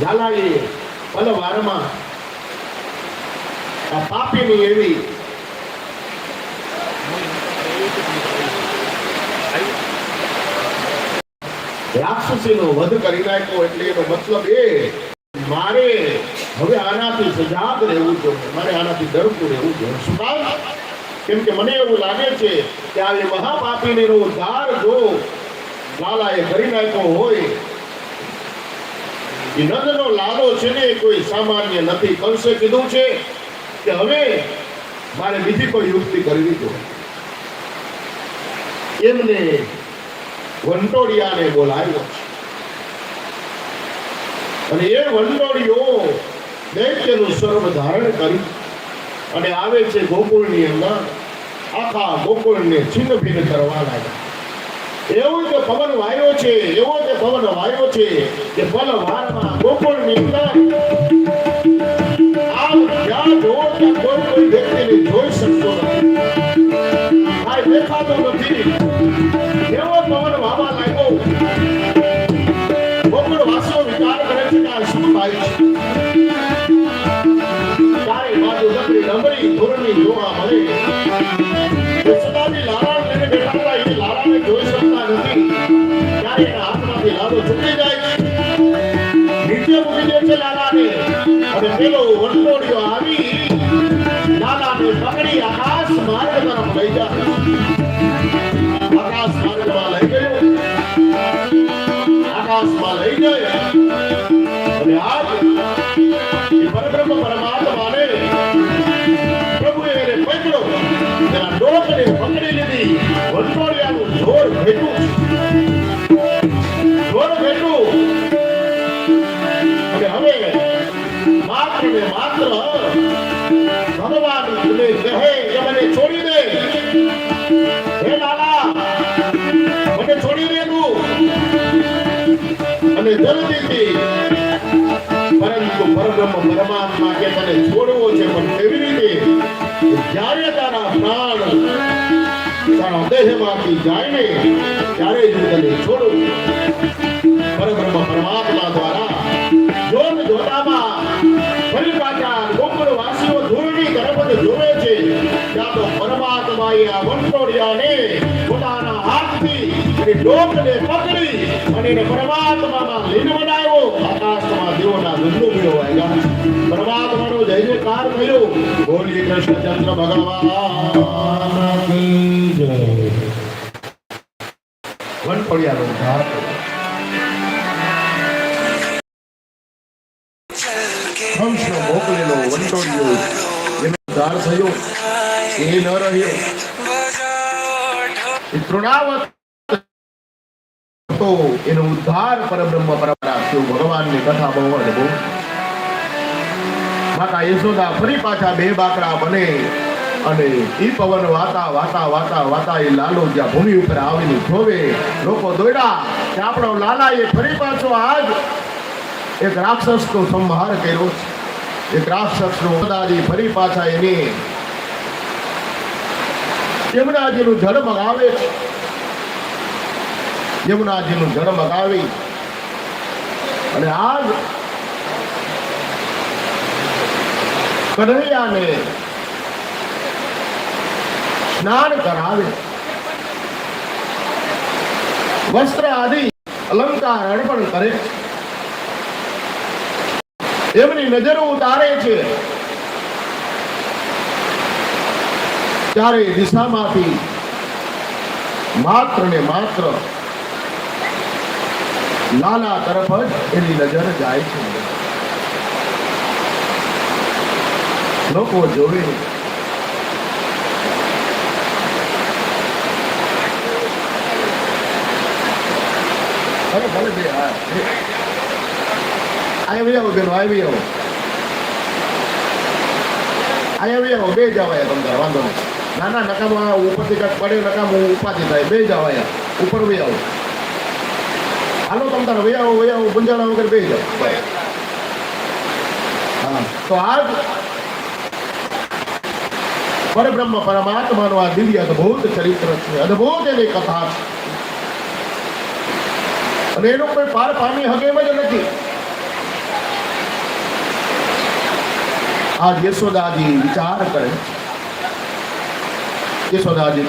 ઝાલાએ પલવારમાં આ પાપીની એવી રાક્ષસીનો વધ કરી નાખ્યો એટલે એનો મતલબ એ મારે હવે આનાથી સજાગ રહેવું જોઈએ, મારે આનાથી ડરતું રહેવું જોઈએ. શું કામ? કે મને એવું લાગે છે કે આ મહાપાપીને ઉદ્ધાર જો લાલાએ કરી નાખ્યો હોય એ નંદનો લાલો છે ને કોઈ સામાન્ય નથી. કંસે કીધું છે કે હવે મારે બીજી કોઈ યુક્તિ કરવી જોઈએ એમને વંટોડિયાને બોલાવ્યો છે. અને એ વંટોડિયો દૈત્યનું સ્વરૂપ ધારણ કરી અને આવે છે ગોકુળની અંદર આખા ગોકુળને છિન્ન ભિન્ન કરવા લાગ્યા. એવો જે પવન વાયો છે, એવો જે પવન વાયો છે કે પલ વારમાં ગોકુળની અંદર આમ જ્યાં જોવો ત્યાં કોઈ કોઈ વ્યક્તિને જોઈ શકતો નથી. કાંઈ દેખાતો નથી. એવો પવન વાવા લાગ્યો. ગોકુળ વાસીઓ વિચાર કરે છે કે આ શું થાય છે? ચારે બાજુ નબળી નબળી ધોરણી જોવા મળે. છે અને પેલો પકડી આકાશ માર્ગ તરફ લઈ જાય આકાશ માર્ગમાં લઈ ગયો. આકાશમાં લઈ ગયો. અને આજ પરબ્રહ્મ પરમાત્માને પ્રભુએ તેના ડોકને પકડી લીધી. વંટોળિયાનું જોર ભેટું જોર અને હવે માત્ર ને માત્ર ભગવાન તને કહે કે મને છોડી દે. હે લાલા મને છોડી દે તું. અને જલ્દીથી, પરંતુ પરબ્રહ્મ પરમાત્મા કે તને છોડવો છે, પણ કેવી રીતે જ્યારે તારા પ્રાણ તારા દેહમાંથી જાય ને ત્યારે જ તને છોડું હાથથી એની પકડી અને એને પરમાત્મામાં લીન બનાવ્યો આકાશમાં દેવોના રુદ્રભીઓ આવ્યા પરમાત્માનો જય જયકાર થયો. બોલીએ કૃષ્ણચંદ્ર ભગવાન. કી જય વંટોળિયાનો ઉદ્ધાર કર્યો. હંસનો મોકલેલો વંટોળિયો. એનો ઉદ્ધાર થયો. એ ન રહ્યો. તૃણાવત હતો એનો ઉદ્ધાર પરબ્રહ્મ પરમાત્મા થયો ભગવાનની કથા બહુ અદભુત. માતા યશોદા ફરી પાછા બે બાકડા બને અને ઈ પવન વાતા વાતા વાતા વાતા એ લાલો જ્યાં ભૂમિ ઉપર આવીને જોવે. લોકો દોડ્યા કે આપણો લાલા એ ફરી પાછો આજ એક રાક્ષસનો સંહાર કર્યો એક રાક્ષસનો દાદી ફરી પાછા એની યમુનાજીનું જળ મગાવે છે. યમુનાજીનું જળ મગાવી અને આજ કન્હૈયાને સ્નાન કરાવે. વસ્ત્ર આદિ અલંકાર અર્પણ કરે છે. એમની નજરો ઉતારે છે. ત્યારે દિશામાંથી માત્ર ને માત્ર લાલા તરફ જ એની નજર જાય છે. લોકો જોવે. ભલે ભલે બે, હા. આવી આવો બેનો આવી આવો આવી આવો બે જવાય તમ તાર, વાંધો નહીં. ના ના નકામા ઉપરથી કાંઈક પડે નકામ ઉપાધિ થાય, બે જવાય ઉપર બી આવો. हलो तुम तक भैया हो भैया हो गुंजाला होकर भेज दो तो आज पर ब्रह्म परमात्मा ने दिव्य अद्भुत चरित्र अद्भुत कथा અને એનો કોઈ પાર પામી હકે જ નથી આ યશોદાજી વિચાર કરે યશોદાજી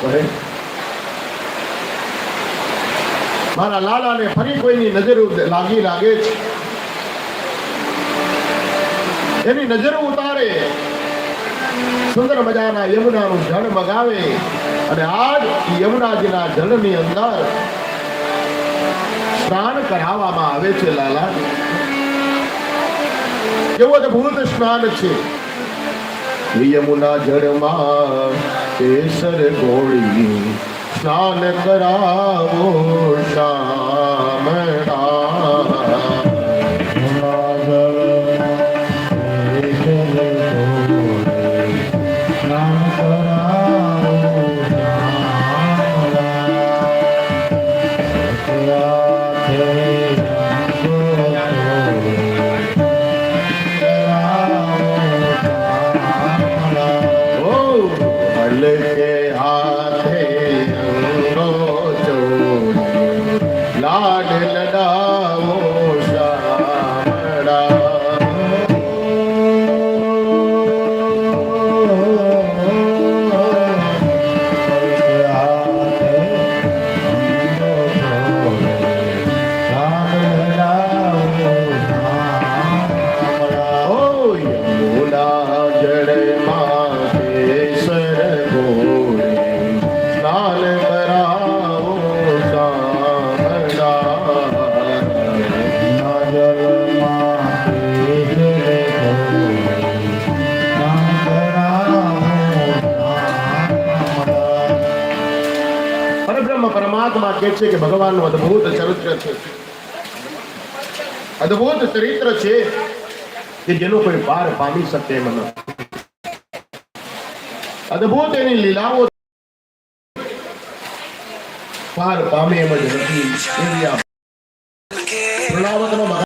મારા લાલાને ફરી કોઈની નજર લાગી લાગે છે. એની નજર ઉતારે. સુંદર મજાના યમુનાનું જળ મગાવે. અને આજ યમુનાજીના જળની અંદર સ્નાન કરાવવામાં આવે છે લાલા. કેવું અદભુત સ્નાન છે. યમુના જળમાં કેસર ગોળી સ્નાન કરાવો શામળા હાથે પરમાત્મા કે છે કે ભગવાનનું અદ્ભુત ચરિત્ર છે. અદ્ભુત ચરિત્ર છે કે જેનો કોઈ પાર પામી શકે એમ નથી. અદ્ભુત એની લીલાઓ પાર પામે એમ જ નથી એવી આ